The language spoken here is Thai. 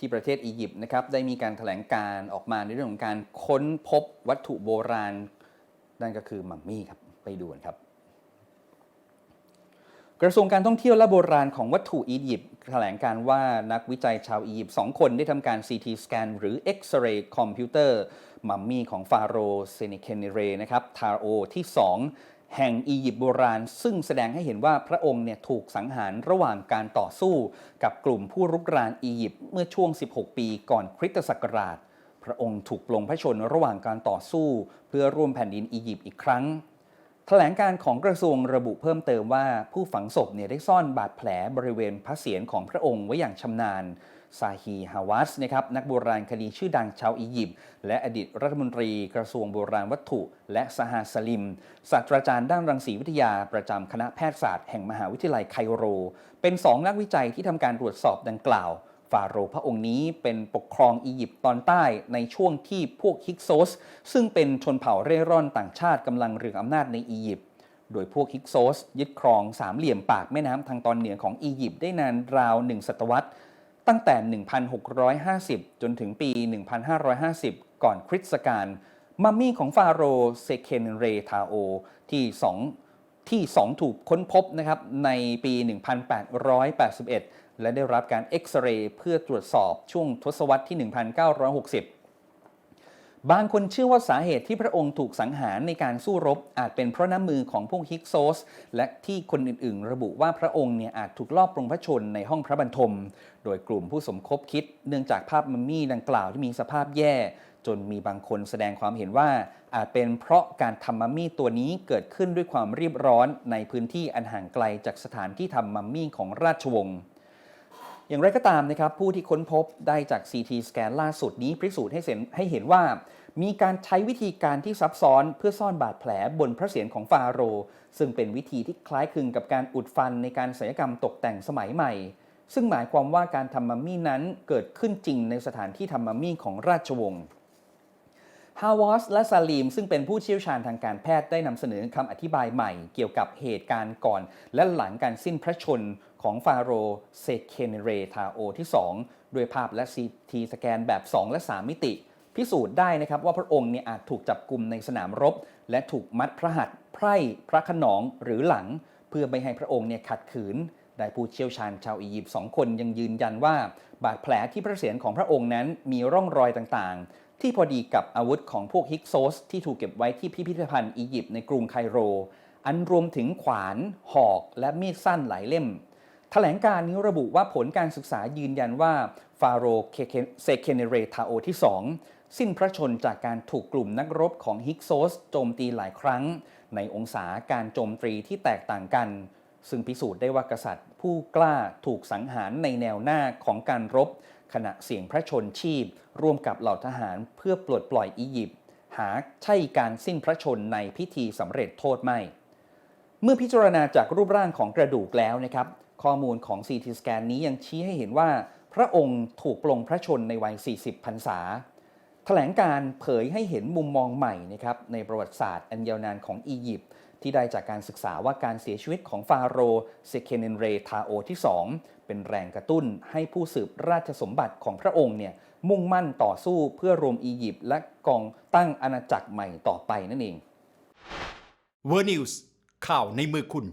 ที่ประเทศอียิปต์นะครับได้มีการแถลงการออกมาในเรื่องของการค้นพบวัตถุโบราณ นั่นก็คือมัมมี่ครับไปดูกันครับ กระทรวงการท่องเที่ยวและโบราณของวัตถุอียิปต์แถลงการว่านักวิจัยชาวอียิปต์2คนได้ทำการ CT สแกนหรือ X-ray คอมพิวเตอร์มัมมี่ของฟาโรเซนิเคเนเรนะครับทาโอที่ 2 แห่งอียิปต์โบราณ ซึ่งแสดงให้เห็นว่าพระองค์เนี่ยถูกสังหารระหว่างการต่อสู้ กับกลุ่มผู้รุกรานอียิปต์เมื่อช่วง 16 ปีก่อนคริสตศักราช พระองค์ถูกปลงพระชนระหว่างการต่อสู้ เพื่อร่วมแผ่นดินอียิปต์อีกครั้งแถลงการของกระทรวงระบุเพิ่มเติมว่าผู้ฝังศพเนี่ยได้ซ่อนบาดแผลบริเวณพระเศียรของพระองค์ไว้อย่างชำนาญ ซาฮีฮาวัสนะครับนักโบราณคดีชื่อดังชาวอียิปต์และอดีตรัฐมนตรีกระทรวงโบราณวัตถุ และสหาสลิม ศาสตราจารย์ด้านรังสีวิทยาประจำคณะแพทยศาสตร์แห่งมหาวิทยาลัยไคโร เป็นสองนักวิจัยที่ทำการตรวจสอบดังกล่าวฟาโรห์พระองค์นี้เป็นปกครองอียิปต์ตอนใต้ในช่วงที่พวกฮิกโซส ซึ่งเป็นชนเผ่าเร่ร่อนต่างชาติกำลังเรืองอำนาจในอียิปต์โดยพวกฮิกโซส ยึดครองสามเหลี่ยมปากแม่น้ำทางตอนเหนือของอียิปต์ได้นานราวหนึ่งศตวรรษ ตั้งแต่ 1,650 จนถึงปี 1,550 ก่อนคริสต์กาลมัมมี่ของฟาโรห์เซเคนเรทาโอที่สองที่สองถูกค้นพบนะครับในปี 1881 และได้รับการเอ็กซเรย์เพื่อตรวจสอบช่วงทศวรรษที่ 1960 บางคนเชื่อว่าสาเหตุที่พระองค์ถูกสังหารในการสู้รบ อาจเป็นเพราะน้ำมือของพวกฮิกโซส และที่คนอื่นๆ ระบุว่าพระองค์เนี่ยอาจถูกลอบปรงพระชนในห้องพระบรรทม โดยกลุ่มผู้สมคบคิด เนื่องจากภาพมัมมี่ดังกล่าวที่มีสภาพแย่ จนมีบางคนแสดงความเห็นว่า อาจเป็นเพราะการทำมัมมี่ตัวนี้เกิดขึ้นด้วยความรีบร้อนในพื้นที่อันห่างไกลจากสถานที่ทำมัมมี่ของราชวงศ์ อย่างไรก็ตามนะครับผู้ที่ค้นพบได้จาก CT สแกนล่าสุดนี้พิสูจน์ให้เห็นให้เห็นว่า มีการใช้วิธีการที่ซับซ้อนเพื่อซ่อนบาดแผลบนพระเศียรของฟาโรห์ซึ่งเป็นวิธีที่คล้ายคลึงกับการอุดฟันในการศัลยกรรมตกแต่งสมัยใหม่ ซึ่งหมายความว่าการทำมัมมี่นั้นเกิดขึ้นจริงในสถานที่ทำมัมมี่ของราชวงศ์ ฮาวอสและซาลีม ซึ่งเป็นผู้เชี่ยวชาญทางการแพทย์ได้นำเสนอคำอธิบายใหม่เกี่ยวกับเหตุการณ์ก่อน และหลังการสิ้นพระชนของฟาโรห์เซเคเนเรทาโอที่ 2 ด้วยภาพและซีทีสแกนแบบ 2 และ 3 มิติ พิสูจน์ได้นะครับว่าพระองค์เนี่ยอาจถูกจับกลุ่มในสนามรบ และถูกมัดพระหัตถ์ไพร่พระขนองหรือหลัง เพื่อไม่ให้พระองค์เนี่ยขัดขืนได้ผู้เชี่ยวชาญชาวอียิปต์สองคนยังยืนยันว่า บาดแผลที่พระเศียรของพระองค์นั้นมีร่องรอยต่าง ที่พอดีกับอาวุธของพวกฮิกโซสที่ถูกเก็บไว้ที่พิพิธภัณฑ์อียิปต์ในกรุงไคโร อันรวมถึงขวาน หอกและมีดสั้นหลายเล่มแถลงการนี้ระบุว่าผลการศึกษายืนยันว่าฟาโรห์เซเคเนเรทาโอที่ 2 สิ้นพระชนจากการถูกกลุ่มนักรบของฮิกโซสโจมตีหลายครั้ง ในองศาการโจมตีที่แตกต่างกัน ซึ่งพิสูจน์ได้ว่ากษัตริย์ผู้กล้าถูกสังหารในแนวหน้าของการรบ ขณะเสี่ยงพระชนชีพ ร่วมกับเหล่าทหารเพื่อปลดปล่อยอียิปต์หาใช่การสิ้นพระชนในพิธีสำเร็จโทษไม่ เมื่อพิจารณาจากรูปร่างของกระดูกแล้วนะครับ ข้อมูลของ CT สแกนนี้ยังชี้ให้เห็นว่า พระองค์ถูกปลงพระชนในวัย 40 พรรษาแถลงการเผยให้เห็นมุมมองใหม่นะครับในประวัติศาสตร์อันยาวนานของอียิปต์ ที่ได้จากการศึกษาว่าการเสียชีวิตของฟาโรเซเคเนเรทาโอที่ 2 เป็นแรงกระตุ้นให้ผู้สืบราชสมบัติของพระองค์เนี่ยมุ่งมั่นต่อสู้เพื่อรวมอียิปต์และกองตั้งอาณาจักรใหม่ต่อไปนั่นเองเวอร์นิวส์ข่าวในมือคุณ